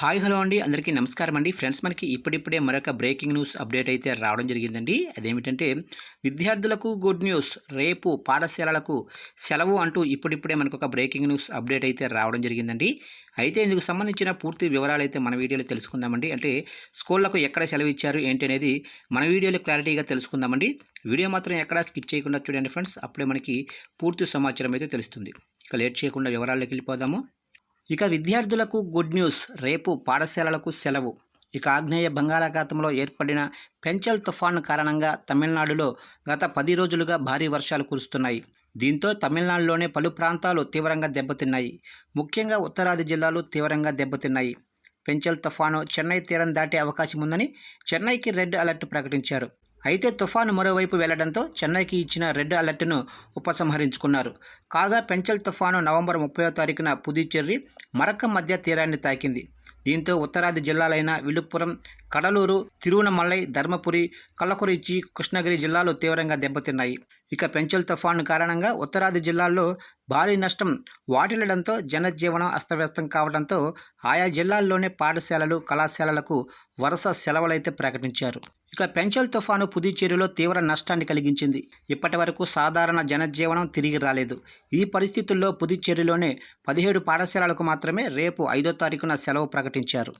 Hi hello అండి. అందరికీ నమస్కారం అండి. ఫ్రెండ్స్ మనకి ఇప్పుడిప్పుడే మరొక బ్రేకింగ్ న్యూస్ అప్డేట్ అయితే రావడం జరిగిందండి. అదేమిటంటే విద్యార్థులకు గుడ్ న్యూస్ రేపు పాఠశాలలకు సెలవు అంటూ ఇప్పుడిప్పుడే మనకు ఒక బ్రేకింగ్ న్యూస్ అప్డేట్ అయితే రావడం జరిగిందండి. అయితే ఇందుకు సంబంధించిన పూర్తి వివరాలు అయితే మన వీడియోలో తెలుసుకుందామండి. అంటే స్కూళ్ళకు ఎక్కడ సెలవు ఇచ్చారు ఏంటి అనేది మన వీడియోలో క్లారిటీగా తెలుసుకుందామండి. వీడియో మాత్రం ఎక్కడా స్కిప్ చేయకుండా చూడండి ఫ్రెండ్స్. అప్పుడే మనకి పూర్తి సమాచారం అయితే తెలుస్తుంది. ఇక లేట్ చేయకుండా వివరాల్లోకి వెళ్ళిపోదాము. ఇక విద్యార్థులకు గుడ్ న్యూస్. రేపు పాఠశాలలకు సెలవు. ఇక ఆగ్నేయ బంగాళాఖాతంలో ఏర్పడిన పెంచల్ తుఫాను కారణంగా తమిళనాడులో గత పది రోజులుగా భారీ వర్షాలు కురుస్తున్నాయి. దీంతో తమిళనాడులోనే పలు ప్రాంతాలు తీవ్రంగా దెబ్బతిన్నాయి. ముఖ్యంగా ఉత్తరాది జిల్లాలు తీవ్రంగా దెబ్బతిన్నాయి. పెంచల్ తుఫాను చెన్నై తీరం దాటే అవకాశం ఉందని చెన్నైకి రెడ్ అలర్ట్ ప్రకటించారు. అయితే తుఫాను మరోవైపు వెళ్ళడంతో చెన్నైకి ఇచ్చిన రెడ్ అలర్ట్ను ఉపసంహరించుకున్నారు. కాగా పెంచల్ తుఫాను నవంబర్ ముప్పయో తారీఖున పుదుచ్చేరి మరక్క మధ్య తీరాన్ని తాకింది. దీంతో ఉత్తరాది జిల్లాలైన విలుపురం కడలూరు తిరువనమలై ధర్మపురి కల్లకురిచి కృష్ణగిరి జిల్లాలు తీవ్రంగా దెబ్బతిన్నాయి. ఇక పెంచల్ తుఫాను కారణంగా ఉత్తరాది జిల్లాల్లో భారీ నష్టం వాటిల్లడంతో జనజీవనం అస్తవ్యస్తం కావడంతో ఆయా జిల్లాల్లోనే పాఠశాలలు కళాశాలలకు వరుస సెలవులైతే ప్రకటించారు. ఇక పెంచల్ తుఫాను పుదుచ్చేరిలో తీవ్ర నష్టాన్ని కలిగించింది. ఇప్పటి వరకు సాధారణ జనజీవనం తిరిగి రాలేదు. ఈ పరిస్థితుల్లో పుదుచ్చేరిలోనే పదిహేడు పాఠశాలలకు మాత్రమే రేపు ఐదో తారీఖున సెలవు ప్రకటించారు.